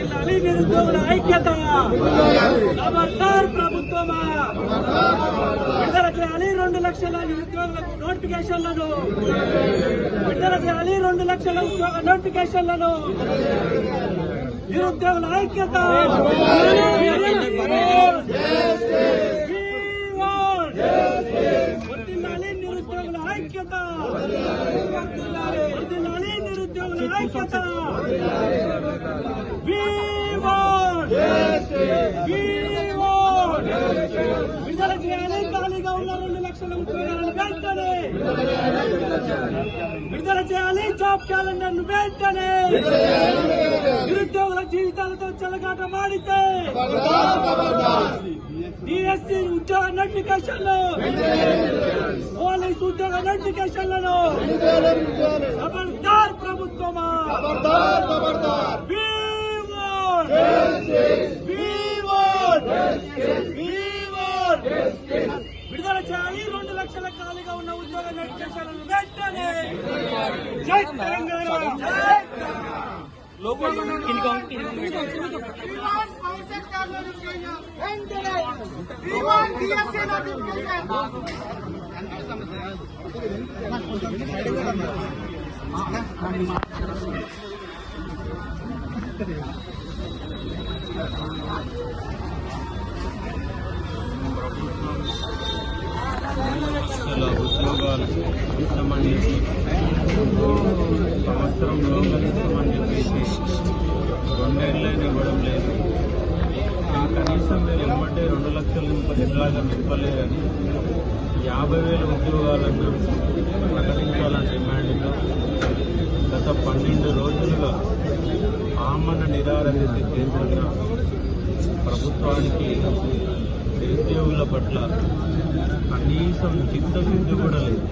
వర్ధిల్లాలి నిరుద్యోగుల ఐక్యత. ఖబర్దార్ ప్రభుత్వమా? విడుదల చేయాలి రెండు లక్షల నిరుద్యోగులకు నోటిఫికేషన్లను. విడుదల చేయాలి రెండు లక్షల ఉద్యోగ నోటిఫికేషన్లను. నిరుద్యోగుల ఐక్యత We want వర్ధిల్లాలి నిరుద్యోగుల ఐక్యత వర్ధిల్లాలి నిరుద్యోగుల ఐక్యత We want We want విడుదల చేయాలి ఖాళీగా ఉన్న రెండు లక్షల ఉద్యోగాలను వెంటనే. విడుదల చేయాలి. జాబ్ క్యాలెండర్ను వెంటనే. నిరుద్యోగుల జీవితాలతో చెలగాట మాడితే. డిఎస్సి ఉద్యోగ నోటిఫికేషన్లు. పోలీస్ ఉద్యోగ నోటిఫికేషన్లను. ఖబర్దార్ ప్రభుత్వమా? విడుదల చేయాలి. లక్షల ఖాళీగా ఉన్న ఉద్యోగ నోటిఫికేషన్లను వెంటనే జై తెలంగాణ. జై ఉద్యోగాలు సంవత్సరం లోపల ఇస్తామని చెప్పేసి రెండేళ్ళైనా ఇవ్వడం లేదు. కనీసం మీరు ఎమ్మంటే రెండు లక్షలు నింప ఎట్లాగా నింపలేదని యాభై వేల ఉద్యోగాలను ప్రకటించాలని డిమాండ్తో గత పన్నెండు రోజులుగా ఆమన నిరారణ కేంద్రంగా ప్రభుత్వానికి నిరుద్యోగుల పట్ల కనీసం చిత్తశుద్ధి కూడా లేదు.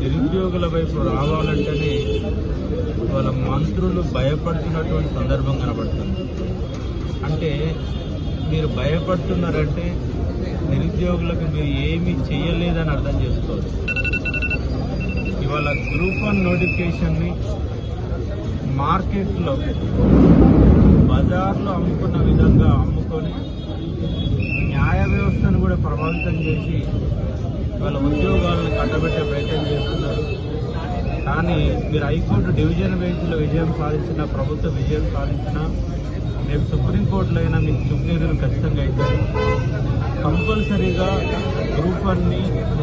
నిరుద్యోగుల వైపు రావాలంటేనే వాళ్ళ మంత్రులు భయపడుతున్నటువంటి సందర్భం కనబడుతుంది. అంటే మీరు భయపడుతున్నారంటే నిరుద్యోగులకు మీరు ఏమీ చేయలేదని అర్థం చేసుకోవచ్చు. ఇవాళ గ్రూప్ వన్ నోటిఫికేషన్ని మార్కెట్లో బజార్లో అమ్ముకున్న విధంగా అమ్ముకొని న్యాయ వ్యవస్థను కూడా ప్రభావితం చేసి వాళ్ళ ఉద్యోగాలను కట్టబెట్టే ప్రయత్నం చేస్తున్నారు. కానీ మీరు హైకోర్టు డివిజన్ బెంచ్లో విజయం సాధించిన ప్రభుత్వ విజయం సాధించిన రేపు సుప్రీంకోర్టులో అయినా మీకు చుట్టూరు ఖచ్చితంగా అవుతుంది కంపల్సరీగా గ్రూప్ వన్ని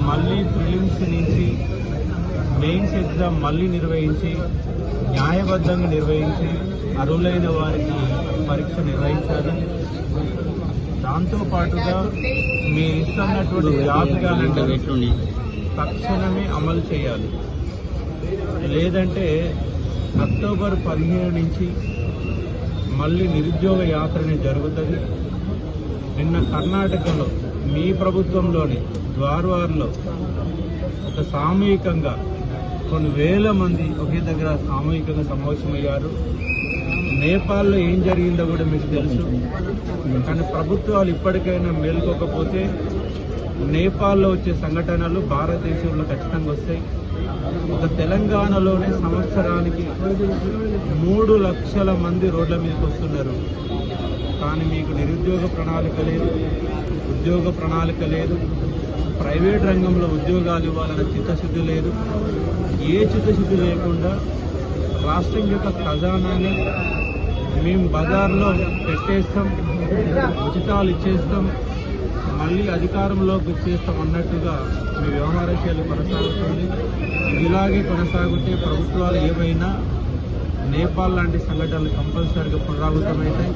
మళ్ళీ ప్రిలిమ్స్ నుంచి మెయిన్స్ ఎగ్జామ్ మళ్ళీ నిర్వహించి న్యాయబద్ధంగా నిర్వహించి అర్హులైన వారికి పరీక్ష నిర్వహించాలి. దాంతో పాటుగా మీరు ఇస్తున్నటువంటి జాబ్ క్యాలెండర్ తక్షణమే అమలు చేయాలి. లేదంటే అక్టోబర్ పదిహేను నుంచి మళ్ళీ నిరుద్యోగ యాత్రనే జరుగుతుంది. నిన్న కర్ణాటకలో మీ ప్రభుత్వంలోని ద్వారవారిలో ఒక సామూహికంగా కొన్ని వేల మంది ఒకే దగ్గర సామూహికంగా సమావేశమయ్యారు. నేపాల్లో ఏం జరిగిందో కూడా మీకు తెలుసు. కానీ ప్రభుత్వాలు ఇప్పటికైనా మేల్కోకపోతే నేపాల్లో వచ్చే సంఘటనలు భారతదేశంలో ఖచ్చితంగా వస్తాయి. ఒక తెలంగాణలోనే సంవత్సరానికి మూడు లక్షల మంది రోడ్ల మీదకి వస్తున్నారు. కానీ మీకు నిరుద్యోగ ప్రణాళిక లేదు ఉద్యోగ ప్రణాళిక లేదు ప్రైవేట్ రంగంలో ఉద్యోగాలు ఇవ్వాలన్న చిత్తశుద్ధి లేదు. ఏ చిత్తశుద్ధి లేకుండా రాష్ట్రం యొక్క ఖజానాని మేము బజార్లో పెట్టేస్తాం ఉచితాలు ఇచ్చేస్తాం మళ్ళీ అధికారంలోకి వచ్చేస్తాం అన్నట్టుగా మీ వ్యవహార శైలి కొనసాగుతుంది. ఇలాగే కొనసాగితే ప్రభుత్వాలు ఏవైనా నేపాల్ లాంటి సంఘటనలు కంపల్సరీగా పునరావృతమవుతాయి.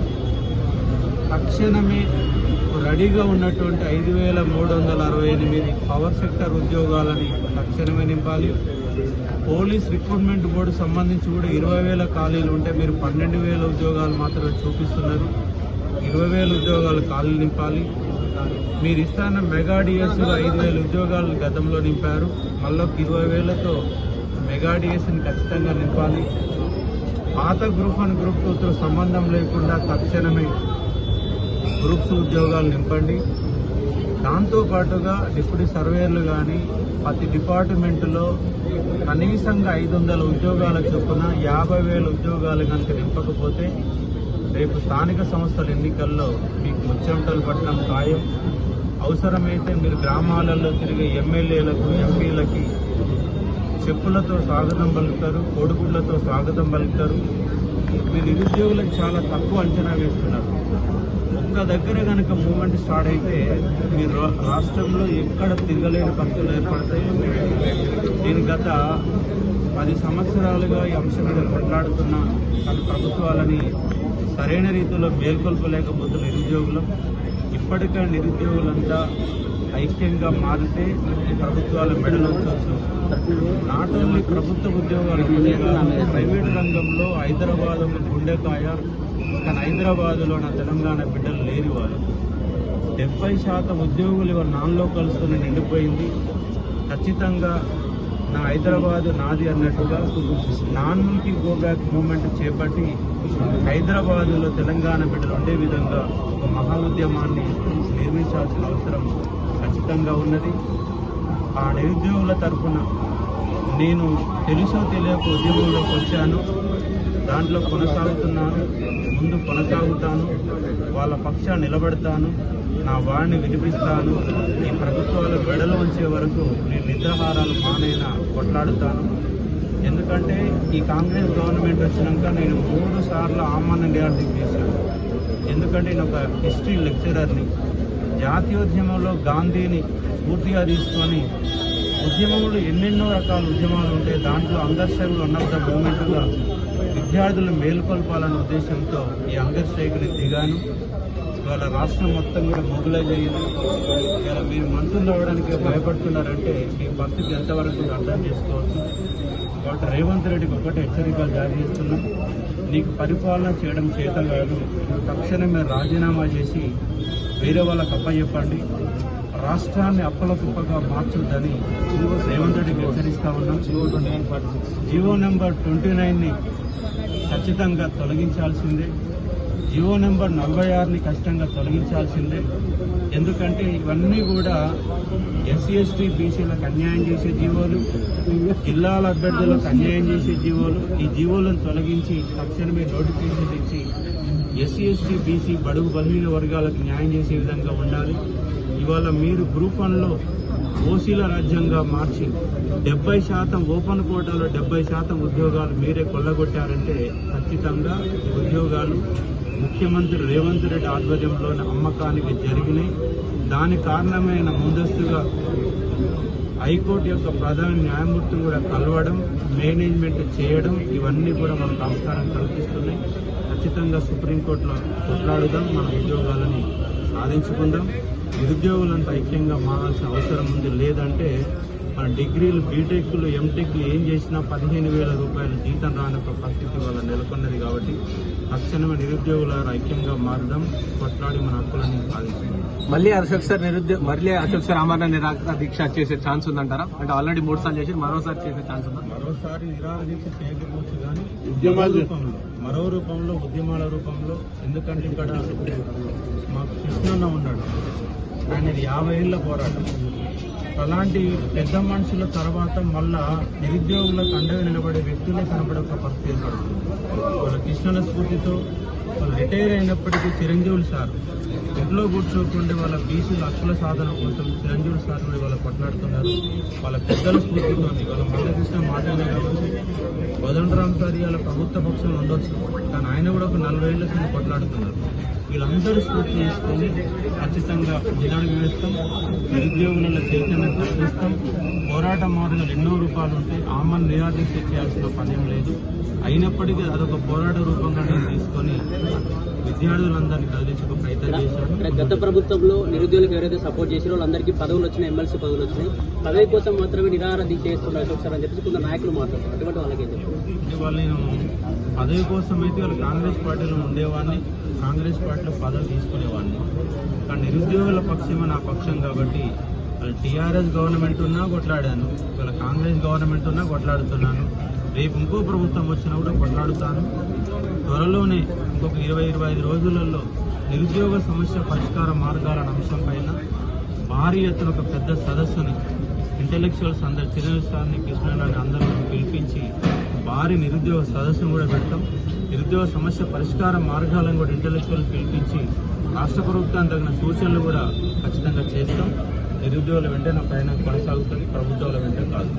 తక్షణమే రెడీగా ఉన్నటువంటి ఐదు వేల మూడు వందల అరవై ఎనిమిది పవర్ సెక్టర్ ఉద్యోగాలని తక్షణమే నింపాలి. పోలీస్ రిక్రూట్మెంట్ బోర్డు సంబంధించి కూడా ఇరవై వేల ఖాళీలు ఉంటే మీరు పన్నెండు వేల ఉద్యోగాలు మాత్రమే చూపిస్తున్నారు. ఇరవై వేల ఉద్యోగాలు ఖాళీలు నింపాలి. మీరు ఇస్తాన మెగా డిఎస్లో ఐదు వేల ఉద్యోగాలు గతంలో నింపారు. మళ్ళీ ఇరవై వేలతో మెగా డిఎస్ని ఖచ్చితంగా నింపాలి. పాత గ్రూప్ వన్ గ్రూప్ టూతో సంబంధం లేకుండా తక్షణమే గ్రూప్స్ ఉద్యోగాలు నింపండి. దాంతో పాటుగా డిప్యూటీ సర్వేయర్లు కానీ ప్రతి డిపార్ట్మెంట్లో కనీసంగా ఐదు వందల ఉద్యోగాల చొప్పున యాభై వేల ఉద్యోగాలు కనుక నింపకపోతే రేపు స్థానిక సంస్థల ఎన్నికల్లో మీకు ముచ్చెమటలు పట్టడం ఖాయం. అవసరమైతే మీరు గ్రామాలలో తిరిగే ఎమ్మెల్యేలకు ఎంపీలకి చెప్పులతో స్వాగతం పలుకుతారు కోడిగుడ్లతో స్వాగతం పలుకుతారు. నిరుద్యోగులకు చాలా తక్కువ అంచనా వేస్తున్నారు. ఒక్క దగ్గర కనుక మూమెంట్ స్టార్ట్ అయితే మీరు రా- రాష్ట్రంలో ఎక్కడ తిరగలేని పరిస్థితులు ఏర్పడతాయి? నేను గత పది సంవత్సరాలుగా ఈ అంశం మీద కొట్లాడుతున్న గత ప్రభుత్వాలని సరైన రీతిలో మేల్కొల్పలేకపోతున్న నిరుద్యోగులు. ఇప్పటికే నిరుద్యోగులంతా ఐక్యంగా మారితే ఈ ప్రభుత్వాల మెడలుంచవచ్చు నాట్ ఓన్లీ ప్రభుత్వ ఉద్యోగాలు ప్రైవేట్ రంగంలో హైదరాబాద్ ఒక గుండెకాయ కానీ హైదరాబాద్లో నా తెలంగాణ బిడ్డలు లేని వారు. డెబ్బై శాతం ఉద్యోగులు ఇవాళ నాన్ లోకల్స్తో నిండిపోయింది. ఖచ్చితంగా నా హైదరాబాద్ నాది అన్నట్టుగా నాన్ నుంచి గో బ్యాక్ మూమెంట్ చేపట్టి హైదరాబాదులో తెలంగాణ బిడ్డలు ఉండే విధంగా ఒక మహా ఉద్యమాన్ని నిర్మించాల్సిన అవసరం ఖచ్చితంగా ఉన్నది. ఆ నిరుద్యోగుల తరఫున నేను తెలుసో తెలియక ఉద్యోగంలోకి వచ్చాను. దాంట్లో కొనసాగుతున్నాను ముందు కొనసాగుతాను వాళ్ళ పక్ష నిలబడతాను నా వాడిని వినిపిస్తాను ఈ ప్రభుత్వాలు వెడలు ఉంచే వరకు నేను నిద్రహారాలు మానైనా కొట్లాడుతాను. ఎందుకంటే ఈ కాంగ్రెస్ గవర్నమెంట్ వచ్చినాక నేను మూడు సార్లు ఆమాన నిరార్థం చేశాను. ఎందుకంటే నేను ఒక హిస్టరీ లెక్చరర్ని. జాతీయోద్యమంలో గాంధీని పూర్తిగా తీసుకొని ఉద్యమంలో ఎన్నెన్నో రకాల ఉద్యమాలు ఉంటాయి దాంట్లో అంగర్షకులు వన్ ఆఫ్ ద మూమెంట్గా విద్యార్థులను మేలుకొల్పాలనే ఉద్దేశంతో ఈ అంగర్ స్ట్రైక్ని దిగాను. ఇవాళ రాష్ట్రం మొత్తం కూడా మొబిలైజ్ అయ్యింది ఇవాళ మీరు మంత్రులు అవ్వడానికి భయపడుతున్నారంటే మీ పరిస్థితి ఎంతవరకు అర్థం చేసుకోవచ్చు? కాబట్టి రేవంత్ రెడ్డికి ఒకటి హెచ్చరికలు జారీ చేస్తున్నాం. నీకు పరిపాలన చేయడం చేత కాదు తక్షణమే రాజీనామా చేసి వేరే వాళ్ళకి అప్పచెప్పండి. రాష్ట్రాన్ని అప్పల కుప్పగా మార్చొద్దని రేవంత్ రెడ్డికి హెచ్చరిస్తా ఉన్నాం. జియో నెంబర్ ట్వంటీ నైన్ని ఖచ్చితంగా తొలగించాల్సిందే. జియో నెంబర్ నలభై ఆరుని ఖచ్చితంగా తొలగించాల్సిందే. ఎందుకంటే ఇవన్నీ కూడా ఎస్సీ ఎస్టీ బీసీలకు అన్యాయం చేసే జీవోలు జిల్లాల అభ్యర్థులకు అన్యాయం చేసే జీవోలు ఈ జీవోలను తొలగించి తక్షణమే నోటిఫికేషన్ ఇచ్చి ఎస్సీ ఎస్టీ బీసీ బడుగు బలహీన వర్గాలకు న్యాయం చేసే విధంగా ఉండాలి. ఇవాళ మీరు గ్రూప్ వన్లో ఓసీల రాజ్యంగా మార్చి డెబ్బై శాతం ఓపెన్ కోటాలో డెబ్బై శాతం ఉద్యోగాలు మీరే కొల్లగొట్టారంటే ఖచ్చితంగా ఉద్యోగాలు ముఖ్యమంత్రి రేవంత్ రెడ్డి ఆధ్వర్యంలోని అమ్మకానికి జరిగినాయి. దాని కారణమైన ముందస్తుగా హైకోర్టు యొక్క ప్రధాన న్యాయమూర్తిని కూడా కలవడం మేనేజ్మెంట్ చేయడం ఇవన్నీ కూడా మనకు ఆస్కారం కల్పిస్తున్నాయి. ఖచ్చితంగా సుప్రీంకోర్టులో కొట్లాడుదాం. మన ఉద్యోగాలని సాధించుకుందాం. నిరుద్యోగులంతా ఐక్యంగా మారాల్సిన అవసరం ఉంది. లేదంటే మన డిగ్రీలు బీటెక్లు ఎంటెక్లు ఏం చేసినా పదిహేను వేల రూపాయల జీతం రాని ఒక పరిస్థితి వల్ల నెలకొన్నది కాబట్టి తక్షణమే నిరుద్యోగుల ఐక్యంగా మారుదాం. కొట్లాడి మన హక్కులను సాధించుకుందాం మళ్ళీ అశోక్ సార్ నిరుద్యోగ మళ్ళీ అశోక్ సార్ అమరణ నిరాకరణ దీక్ష చేసే ఛాన్స్ ఉందంటారా? అంటే ఆల్రెడీ మూడు సార్లు చేసి మరోసారి చేసే ఛాన్స్ ఉందా? మరోసారి నిరాహార దీక్ష చేయకపోవచ్చు కానీ ఉద్యమాల రూపంలో మరో రూపంలో ఉద్యమాల రూపంలో ఎందుకంటే ఇక్కడ మాకు కృష్ణన్న ఉన్నాడు. ఆయన యాభై ఏళ్ళ పోరాటం. అలాంటి పెద్ద మనుషుల తర్వాత మళ్ళా నిరుద్యోగులకు అండగా నిలబడే వ్యక్తులే కనబడే ఒక పరిస్థితి వాళ్ళ కృష్ణన్న స్ఫూర్తితో వాళ్ళు రిటైర్ అయినప్పటికీ చిరంజీవులు సార్. ఇంట్లో కూర్చోకుండా వాళ్ళ బీసీల హక్కుల సాధన కోసం చిరంజీవులు సార్ కూడా వాళ్ళు కొట్లాడుతున్నారు. వాళ్ళ పెద్దల స్ఫూర్తితో వాళ్ళ మందకృష్ణ మాటలే కావచ్చు. కోదండరామ్ సార్ వాళ్ళ ప్రభుత్వ పక్షంలో ఉండొచ్చు. కానీ ఆయన కూడా ఒక నలభై ఏళ్ళ కింద కొట్లాడుతున్నారు. వీళ్ళందరూ స్ఫూర్తి తీసుకొని ఖచ్చితంగా నిదానం వేస్తాం నిరుద్యోగులలో చైతన్యం కల్పిస్తాం పోరాట మార్గాలు ఎన్నో రూపాలు ఉంటాయి ఆమన్ నిరాదీక్ష చేయాల్సిన పనేం లేదు. అయినప్పటికీ అదొక పోరాట రూపంగా నేను తీసుకొని విద్యార్థులందరినీ కదిలించుకో ప్రయత్నం ఇక్కడ గత చేశాను ప్రభుత్వంలో నిరుద్యోగులకు ఎవరైతే సపోర్ట్ చేసిరో వాళ్ళందరికీ పదవులు వచ్చినాయి ఎమ్మెల్సీ పదవులు వచ్చినాయి. పదవి కోసం మాత్రమే నిరాహార దీక్ష చేస్తున్నారు అశోక్ సార్ అని చెప్పేసి కొందరు నాయకులు మాట్లాడుతారు అటువంటి వాళ్ళకి వాళ్ళు నేను పదవి కోసం అయితే వాళ్ళు కాంగ్రెస్ పార్టీలో ఉండేవాడిని. కాంగ్రెస్ పార్టీలో పదవి తీసుకునేవాడిని. కానీ నిరుద్యోగుల పక్షమే నా పక్షం కాబట్టి వాళ్ళు టీఆర్ఎస్ గవర్నమెంట్ ఉన్నా కొట్లాడాను వాళ్ళ కాంగ్రెస్ గవర్నమెంట్ ఉన్నా కొట్లాడుతున్నాను. రేపు ఇంకో ప్రభుత్వం వచ్చినా కూడా కొట్లాడుతాను. త్వరలోనే ఇంకొక ఇరవై ఇరవై ఐదు రోజులలో నిరుద్యోగ సమస్య పరిష్కార మార్గాల అంశం పైన భారీ ఎత్తున ఒక పెద్ద సదస్సుని ఇంటెలెక్చువల్స్ అందరు చిరంజీవి సార్ని కృష్ణని అందరిని పిలిపించి భారీ నిరుద్యోగ సదస్సును కూడా పెడతాం నిరుద్యోగ సమస్య పరిష్కార మార్గాలను కూడా ఇంటలెక్చువల్ పిలిపించి రాష్ట్ర ప్రభుత్వానికి తగిన సూచనలు కూడా ఖచ్చితంగా చేస్తాం. నిరుద్యోగుల వెంటనే ప్రయాణం కొనసాగుతుంది ప్రభుత్వాల వెంట కాదు.